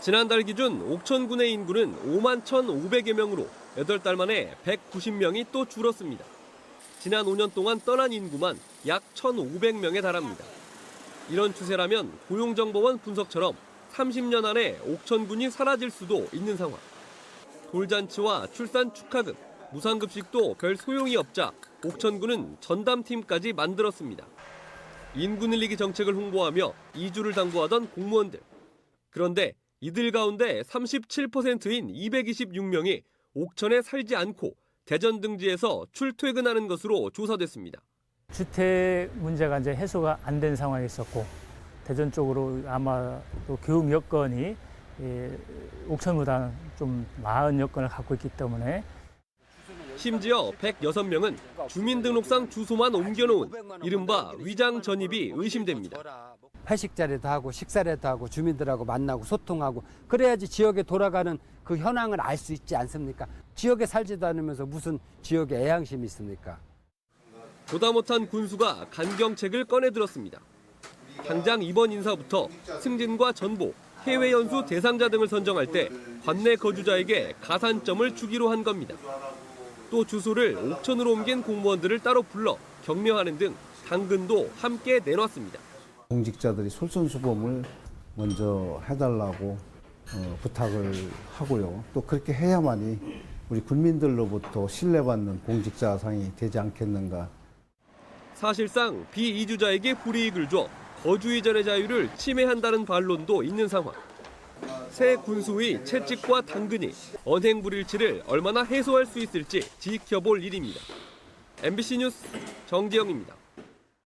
지난달 기준 옥천군의 인구는 5만 1,500여 명으로 8달 만에 190명이 또 줄었습니다. 지난 5년 동안 떠난 인구만 약 1,500명에 달합니다. 이런 추세라면 고용정보원 분석처럼 30년 안에 옥천군이 사라질 수도 있는 상황. 돌잔치와 출산 축하금, 무상급식도 별 소용이 없자 옥천군은 전담팀까지 만들었습니다. 인구 늘리기 정책을 홍보하며 이주를 당부하던 공무원들. 그런데 이들 가운데 37%인 226명이 옥천에 살지 않고 대전 등지에서 출퇴근하는 것으로 조사됐습니다. 주택 문제가 이제 해소가 안 된 상황이 있었고 대전 쪽으로 아마 또 교육 여건이 예, 옥천보다는 좀 나은 여건을 갖고 있기 때문에 심지어 106명은 주민등록상 주소만 옮겨놓은 이른바 위장 전입이 의심됩니다. 회식 자리도 하고 식사라도 하고 주민들하고 만나고 소통하고 그래야지 지역에 돌아가는 그 현황을 알 수 있지 않습니까? 지역에 살지도 않으면서 무슨 지역에 애향심이 있습니까? 보다 못한 군수가 간경책을 꺼내 들었습니다. 당장 이번 인사부터 승진과 전보, 해외 연수 대상자 등을 선정할 때 관내 거주자에게 가산점을 주기로 한 겁니다. 또 주소를 옥천으로 옮긴 공무원들을 따로 불러 격려하는 등 당근도 함께 내놨습니다. 공직자들이 솔선수범을 먼저 해달라고 어, 부탁을 하고요. 또 그렇게 해야만이 우리 국민들로부터 신뢰받는 공직자상이 되지 않겠는가. 사실상 비이주자에게 불이익을 줘 거주 이전의 자유를 침해한다는 반론도 있는 상황. 새 군수의 채찍과 당근이 언행 불일치를 얼마나 해소할 수 있을지 지켜볼 일입니다. MBC 뉴스 정지영입니다.